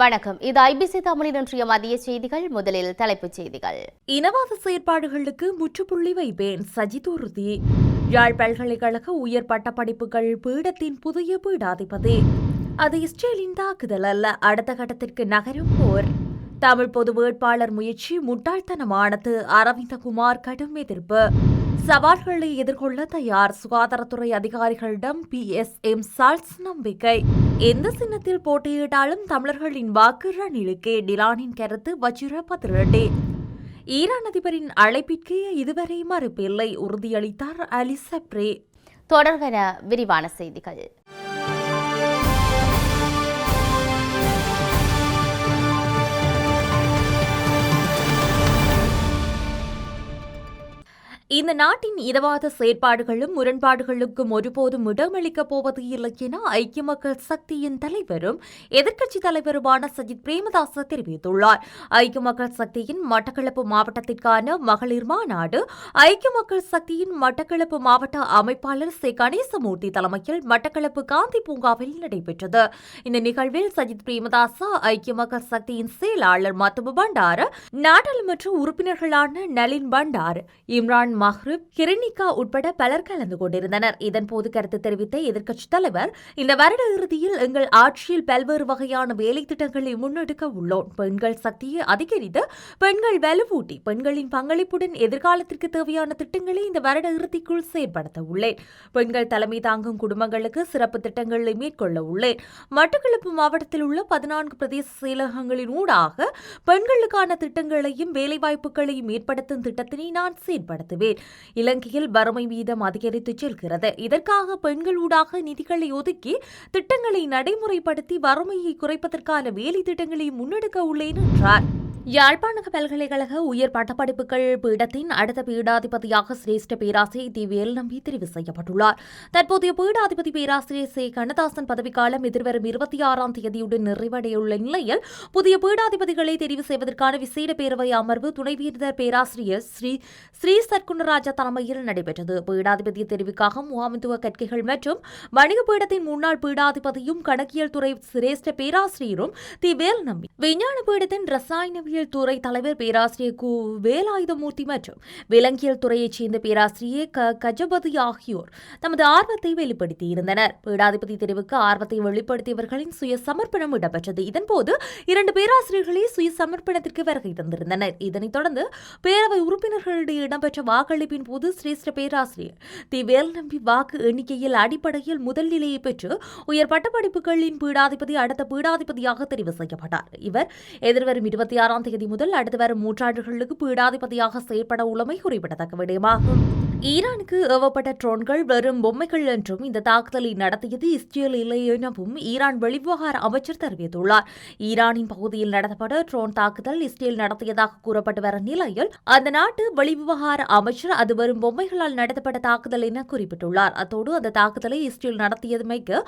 வணக்கம். இது ஐபிசி தமிழின் இன்றைய மதிய செய்திகள். முதலில் தலைப்புச் செய்திகள். இனவாத செயற்பாடுகளுக்கு முற்றுப்புள்ளி வைப்பேன் சஜித் உறுதி யாழ் பல்கலைக்கழக உயர் பட்டப்படிப்புகள் பீடத்தின் புதிய பீடாதிபதி. அது இஸ்ரேலின் தாக்குதல் அல்ல அடுத்த கட்டத்திற்கு நகரும் போர். தமிழ் பொது வேட்பாளர் முயற்சி முட்டாள்தனமானது. அரவிந்தகுமார் கடும் எதிர்ப்பு. சவால்களை எதிர்கொள்ள தயார். சுகாதாரத்துறை அதிகாரிகளிடம் பி எஸ் எம் சால்ஸ் நம்பிக்கை. எந்த சின்னத்தில் போட்டியிட்டாலும் தமிழர்களின் வாக்கு ரணிலுக்கே டிலானின் கருத்து வஜ்ர பதிரெட்டி ஈரான் அதிபரின் அழைப்பிற்கு இதுவரை மறுப்பில்லை. உறுதியளித்தார் அலி சப்ரே. தொடர்கன விரிவான செய்திகள். இந்த நாட்டின் இதவாத செயற்பாடுகளும் முரண்பாடுகளுக்கும் ஒருபோதும் இடமளிக்கப் போவது இல்லை என ஐக்கிய மக்கள் சக்தியின் தலைவரும் எதிர்க்கட்சித் தலைவருமான சஜித் பிரேமதாச தெரிவித்துள்ளார். ஐக்கிய மக்கள் சக்தியின் மட்டக்களப்பு மாவட்டத்திற்கான மகளிர் மாநாடு ஐக்கிய மக்கள் சக்தியின் மட்டக்களப்பு மாவட்ட அமைப்பாளர் சே. கணேசமூர்த்தி தலைமையில் மட்டக்களப்பு காந்தி பூங்காவில் நடைபெற்றது. இந்த நிகழ்வில் சஜித் பிரேமதாச ஐக்கிய மக்கள் சக்தியின் செயலாளர் மத்துப பண்டார நாடாளுமன்ற உறுப்பினர்களான நளின் பண்டார் இம்ரான் மஹ்ரிப் கிரணிகா உட்பட பலர் கலந்து கொண்டிருந்தனர். இதன்போது கருத்து தெரிவித்த எதிர்க்கட்சித் தலைவர் இந்த வருட இறுதியில் எங்கள் ஆட்சியில் பல்வேறு வகையான வேலை திட்டங்களை முன்னெடுக்க உள்ளோம். பெண்கள் சக்தியை அதிகரித்து பெண்கள் வலுவூட்டி பெண்களின் பங்களிப்புடன் எதிர்காலத்திற்கு தேவையான திட்டங்களை இந்த வருட இறுதிக்குள் செயற்படுத்த உள்ளேன். பெண்கள் தலைமை தாங்கும் குடும்பங்களுக்கு சிறப்பு திட்டங்களை மேற்கொள்ள உள்ளேன். மட்டக்களப்பு மாவட்டத்தில் உள்ள பதினான்கு பிரதேச செயலகங்களின் ஊடாக பெண்களுக்கான திட்டங்களையும் வேலைவாய்ப்புகளையும் ஏற்படுத்தும் திட்டத்தினை நான் செயற்படுத்துவேன். இலங்கையில் வறுமை வீதம் அதிகரித்து செல்கிறது. இதற்காக பெண்கள் ஊடாக நிதிகளை ஒதுக்கி திட்டங்களை நடைமுறைப்படுத்தி வறுமையை குறைப்பதற்கான வேலை திட்டங்களை முன்னெடுக்க உள்ளேன் என்றார். யாழ்ப்பாண பல்கலைக்கழக உயர் பட்டப்படிப்புகள் பீடத்தின் அடுத்த பீடாதிபதியாக சிரேஷ்ட பேராசிரியர் தி வேல்நம்பி தெரிவு செய்யப்பட்டுள்ளார். தற்போதைய பீடாதிபதி பேராசிரியர் சே. கண்ணதாசன் பதவிக்காலம் எதிர்வரும் இருபத்தி ஆறாம் தேதியுடன் நிறைவடையுள்ள நிலையில் புதிய பீடாதிபதிகளை தெரிவு செய்வதற்கான விசேட பேரவை அமர்வு துணைவேந்தர் பேராசிரியர் ஸ்ரீ ஸ்ரீ சர்க்குணராஜா தலைமையில் நடைபெற்றது. பீடாதிபதி தெரிவுக்காக முகாமித்துவ கற்கைகள் மற்றும் வணிக பீடத்தின் முன்னாள் பீடாதிபதியும் கணக்கியல் துறை சிரேஷ்ட பேராசிரியரும் தி வேல்நம்பி விஞ்ஞான பீடத்தின் ரசாயனவியல் விலங்கியல் துறை தலைவர் பேராசிரியர் கு வேலாயுதமூர்த்தி மற்றும் விலங்கியல் துறையைச் சேர்ந்த பேராசிரியர் க கஜபதி ஆகியோர் தமது ஆர்வத்தை வெளிப்படுத்தியிருந்தனர். பீடாதிபதி தெரிவுக்கு ஆர்வத்தை வெளிப்படுத்தியவர்களின் சுய சமர்ப்பணம் இடம்பெற்றது. இதன்போது இரண்டு பேராசிரியர்களே சுய சமர்ப்பணத்திற்கு வருகை தந்திருந்தனர். இதனைத் தொடர்ந்து பேரவை உறுப்பினர்களிடையே இடம்பெற்ற வாக்களிப்பின் போது சிரேஷ்ட பேராசிரியர் தி வேல்நம்பி வாக்கு எண்ணிக்கையில் அடிப்படையில் முதல் நிலையை பெற்று உயர் பட்டப்படிப்புகளின் பீடாதிபதி அடுத்த பீடாதிபதியாக தெரிவு செய்யப்பட்டார். இவர் எதிர்வரும் இருபத்தி ஆறாம் தேதி முதல் அடுத்து வரும் மூன்றாண்டுகளுக்கு பீடாதிபதியாக செயற்பட உள்ளமை குறிப்பிடத்தக்க விடயமாகும் ஈரானுக்கு ஏவப்பட்ட ட்ரோன்கள் வெறும் பொம்மைகள் என்றும் இந்த தாக்குதலை நடத்தியது இஸ்ரேல் இல்லை எனவும் ஈரான் வெளிவிவகார அமைச்சர் தெரிவித்துள்ளார். ஈரானின் பகுதியில் நடத்தப்பட்ட ட்ரோன் தாக்குதல் இஸ்ரேல் நடத்தியதாக கூறப்பட்டு வரும் நிலையில் அந்த நாட்டு வெளிவிவகார அமைச்சர் அது வெறும் பொம்மைகளால் நடத்தப்பட்ட தாக்குதல் என குறிப்பிட்டுள்ளார். அத்தோடு அந்த தாக்குதலை இஸ்ரேல் நடத்தியதுமைக்கு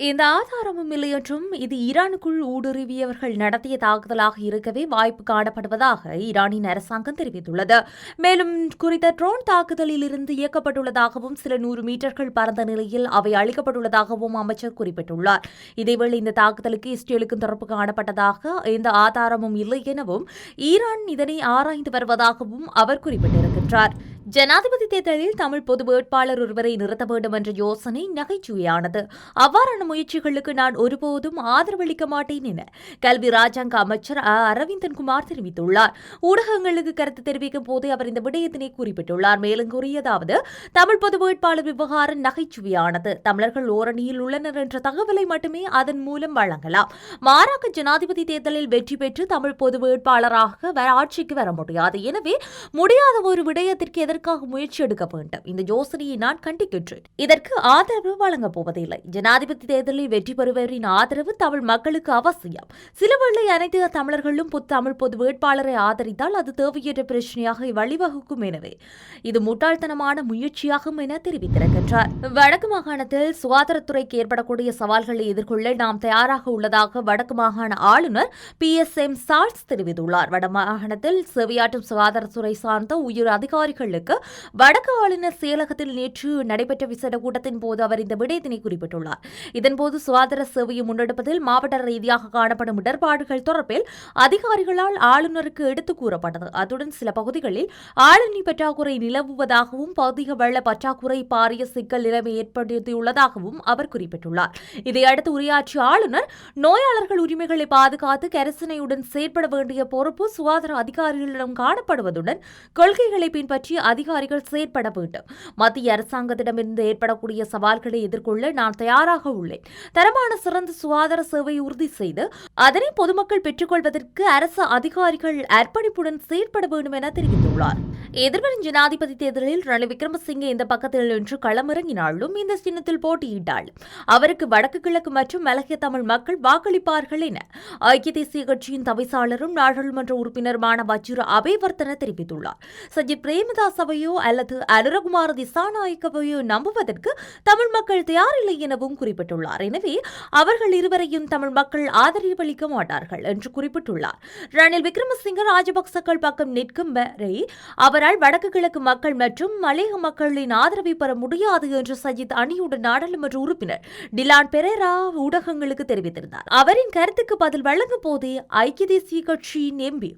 இந்த ஆதாரமும் இல்லையென்றும் இது ஈரானுக்குள் ஊடுருவியவர்கள் நடத்திய தாக்குதலாக இருக்கவே வாய்ப்பு காணப்படுவதாக ஈரானின் அரசாங்கம் தெரிவித்துள்ளது. மேலும் குறித்த ட்ரோன் தாக்குதலில் இருந்து இயக்கப்பட்டுள்ளதாகவும் சில நூறு மீட்டர்கள் பறந்த நிலையில் அவை அளிக்கப்பட்டுள்ளதாகவும் அமைச்சர் குறிப்பிட்டுள்ளார். இதேவேளை இந்த தாக்குதலுக்கு இஸ்ரேலுக்கும் தொடர்பு காணப்பட்டதாக எந்த ஆதாரமும் இல்லை எனவும் ஈரான் இதனை ஆராய்ந்து வருவதாகவும் அவர் குறிப்பிட்டிருக்கின்றார். ஜனாதிபதி தேர்தலில் தமிழ் பொது வேட்பாளர் ஒருவரை நிறுத்த வேண்டும் என்ற யோசனை நகைச்சுவையானது. அவ்வாறான முயற்சிகளுக்கு நான் ஒருபோதும் ஆதரவளிக்க மாட்டேன் என கல்வி ராஜாங்க அமைச்சர் அ. அரவிந்தன்குமார் தெரிவித்துள்ளார். ஊடகங்களுக்கு கருத்து தெரிவிக்கும் போது அவர் இந்த விடயத்தினை குறிப்பிட்டுள்ளார். மேலும் கூறியதாவது தமிழ் பொது வேட்பாளர் விவகாரம் நகைச்சுவையானது. தமிழர்கள் ஓரணியில் உள்ளனர் என்ற தகவலை மட்டுமே அதன் மூலம் வழங்கலாம். மாறாக ஜனாதிபதி தேர்தலில் வெற்றி பெற்று தமிழ் பொது வேட்பாளராக வர ஆட்சிக்கு வர முடியாது. எனவே முடியாத ஒரு விடயத்திற்கு அதற்காக முயற்சி எடுக்க வேண்டும். இந்த யோசனையை நான் கண்டிக்கின்றேன். இதற்கு ஆதரவு வழங்கப் போவதில்லை. ஜனாதிபதி தேர்தலில் வெற்றி பெறுபவரின் ஆதரவு தமிழ் மக்களுக்கு அவசியம். சிலவேளை அனைத்து தமிழர்களும் புத்தமிழ் பொது வேட்பாளரை ஆதரித்தால் அது தேவையற்ற பிரச்சனையாக வழிவகுக்கும் எனவே இது முட்டாள்தனமான முயற்சியாகும் என தெரிவித்திருக்கின்றார். வடக்கு மாகாணத்தில் சுகாதாரத்துறைக்கு ஏற்படக்கூடிய சவால்களை எதிர்கொள்ள நாம் தயாராக உள்ளதாக வடக்கு மாகாண ஆளுநர் பி. எஸ். எம். சார்ஸ் தெரிவித்துள்ளார். வட மாகாணத்தில் சுகாதாரத்துறை சார்ந்த உயர் அதிகாரிகளுக்கு செய்வதற்கு வடக்கு ஆளுநர் செயலகத்தில் நேற்று நடைபெற்ற விசேட கூட்டத்தின் போது அவர் இந்த விடயத்தினை குறிப்பிட்டுள்ளார். இதன்போது சுகாதார சேவையை முன்னெடுப்பதில் மாவட்ட ரீதியாக காணப்படும் இடர்பாடுகள் தொடர்பில் அதிகாரிகளால் ஆளுநருக்கு எடுத்துக் கூறப்பட்டது. அத்துடன் சில பகுதிகளில் ஆளுநி பற்றாக்குறை நிலவுவதாகவும் பௌதிக வெள்ள பற்றாக்குறை பாரிய சிக்கல் நிலைமை ஏற்படுத்தியுள்ளதாகவும் அவர் குறிப்பிட்டுள்ளார். இதையடுத்து உரையாற்றிய ஆளுநர் நோயாளர்கள் உரிமைகளை பாதுகாத்து கரசனையுடன் செயற்பட வேண்டிய பொறுப்பு சுகாதார அதிகாரிகளிடம் காணப்படுவதுடன் கொள்கைகளை பின்பற்றி அதிகாரிகள் செயற்பட வேண்டும். மத்திய அரசாங்கத்திடமிருந்து ஏற்படக்கூடிய சவால்களை எதிர்கொள்ள நான் தயாராக உள்ளேன். தரமான சிறந்த சுகாதார சேவையை உறுதி செய்து அதனை பொதுமக்கள் பெற்றுக்கொள்வதற்கு அரசு அதிகாரிகள் அர்ப்பணிப்புடன் செயற்பட வேண்டும் என தெரிவித்துள்ளார். எதிர்வரும் ஜனாதிபதி தேர்தலில் ரணில் விக்ரமசிங்கே இந்த பக்கத்தில் நின்று களமிறங்கினாலும் இந்த சின்னத்தில் போட்டியிட்டாள். அவருக்கு வடக்கு கிழக்கு மற்றும் மலகிய தமிழ் மக்கள் வாக்களிப்பார்கள் என ஐக்கிய தேசிய கட்சியின் தவிசாளரும் நாடாளுமன்ற உறுப்பினருமான வஜ்ர அபேவர்த்தன தெரிவித்துள்ளார். சஜித் பிரேமதாஸ் பிரேமதாசவையோ அல்லது அனுரகுமார திசாநாயக்கவையோ நம்புவதற்கு தமிழ் மக்கள் தயாரில்லை எனவும் குறிப்பிட்டுள்ளார். எனவே அவர்கள் இருவரையும் தமிழ் மக்கள் ஆதரவளிக்க மாட்டார்கள் என்று குறிப்பிட்டுள்ளார். ரணில் விக்ரமசிங்க ராஜபக்சக்கள் பக்கம் நிற்கும் வரை அவரால் வடக்கு கிழக்கு மக்கள் மற்றும் மலையக மக்களின் ஆதரவை பெற முடியாது என்று சஜித் அணியுடன் நாடாளுமன்ற உறுப்பினர் டிலான் பெரேரா ஊடகங்களுக்கு தெரிவித்திருந்தார். அவரின் கருத்துக்கு பதில் வழங்கும் போதே ஐக்கிய தேசிய கட்சியின் எம்பி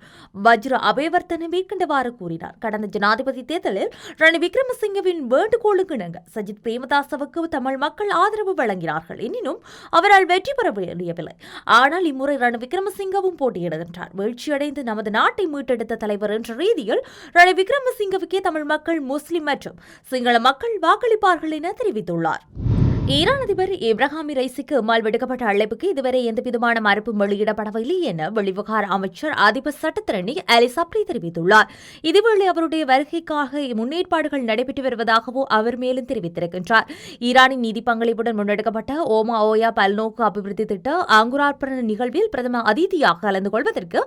வஜ்ர அபேவர்த்தன மேற்கண்டவாறு கூறினார். கடந்த ஜனாதிபதி தேர்தலில் ரணில் விக்ரமசிங்கவின் வேண்டுகோளுக்கு இணங்க சஜித் பிரேமதாசவுக்கு தமிழ் மக்கள் ஆதரவு வழங்கினார்கள். எனினும் அவரால் வெற்றி பெற முடியவில்லை. ஆனால் இம்முறை ரணில் விக்ரமசிங்கவும் போட்டியிடுகின்றார். வீழ்ச்சியடைந்து நமது நாட்டை மீட்டெடுத்த தலைவர் என்ற ரீதியில் ரணில் விக்ரமசிங்கவுக்கே தமிழ் மக்கள் முஸ்லிம் மற்றும் சிங்கள மக்கள் வாக்களிப்பார்கள் என தெரிவித்துள்ளார். ஈரான் அதிபர் இப்ராஹிம் ரைசிக்கு அம்மால் விடுக்கப்பட்ட அழைப்புக்கு இதுவரை எந்தவிதமான மறுப்பும் வெளியிடப்படவில்லை என வெளிவிவகார அமைச்சர் அதிபர் சட்டத்திரணி அலி சப்ரி தெரிவித்துள்ளார். இதேவேளை அவருடைய வருகைக்காக முன்னேற்பாடுகள் நடைபெற்று வருவதாகவும் அவர் மேலும் தெரிவித்திருக்கின்றார். ஈரானின் நிதி பங்களிப்புடன் முன்னெடுக்கப்பட்ட ஓமா ஓயா பல்நோக்கு அபிவிருத்தி திட்ட அங்குரார்ப்பண நிகழ்வில் பிரதமர் அதிதியாக கலந்து கொள்வதற்கு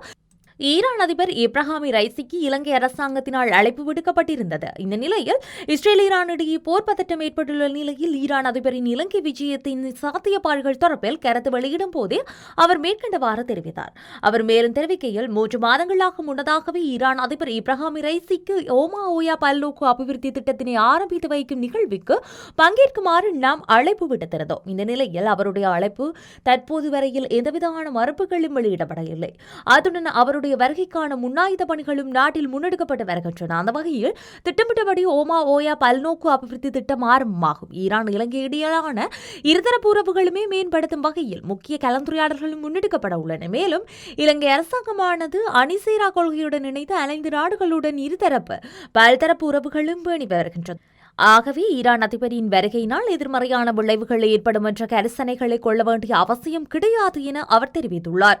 ஈரான் அதிபர் இப்ராஹாமி ரைசிக்கு இலங்கை அரசாங்கத்தினால் அழைப்பு விடுக்கப்பட்டிருந்தது. இந்த நிலையில் இஸ்ரேல் ஈரான் இடையே போர் பதட்டம் ஏற்பட்டுள்ள நிலையில் ஈரான் அதிபரின் இலங்கை விஜயத்தின் சாத்தியப்பாடுகள் தொடர்பில் கருத்து வெளியிடும் போதே அவர் மேற்கண்டவாறு தெரிவித்தார். அவர் மேலும் தெரிவிக்கையில் மூன்று மாதங்களாக முன்னதாகவே ஈரான் அதிபர் இப்ராஹாமி ரைசிக்கு ஓமா ஓயா பல்லோக்கு அபிவிருத்தி திட்டத்தினை ஆரம்பித்து வைக்கும் நிகழ்வுக்கு பங்கேற்குமாறு நாம் அழைப்பு விடுத்திருந்தோம். இந்த நிலையில் அவருடைய அழைப்பு தற்போது வரையில் எந்தவிதமான மறுப்புகளும் வெளியிடப்படவில்லை. அதுடன் அவருடைய வருகைக்கான முன்னாயுத பணிகளும் நாட்டில் முன்னெடுக்கப்பட்டு வருகின்றன. அந்த வகையில் திட்டமிட்டபடி ஓமா ஓயா பல்நோக்கு அபிவிருத்தி திட்டம் ஆரம்பமாகும். ஈரான் இலங்கை இடையிலான இருதரப்பு உறவுகளுமே மேம்படுத்தும் வகையில் முக்கிய கலந்துரையாடல்களும் முன்னெடுக்கப்பட உள்ளன. மேலும் இலங்கை அரசாங்கமானது அணிசேரா கொள்கையுடன் இணைந்து ஐந்து நாடுகளுடன் இருதரப்பு பல்தரப்பு உறவுகளும் பேணி வருகின்றது ஆகவே ஈரான் அதிபரின் வருகையினால் எதிர்மறையான விளைவுகள் ஏற்படும் என்ற கரிசனைகளை கொள்ள வேண்டிய அவசியம் கிடையாது என அவர் தெரிவித்துள்ளார்.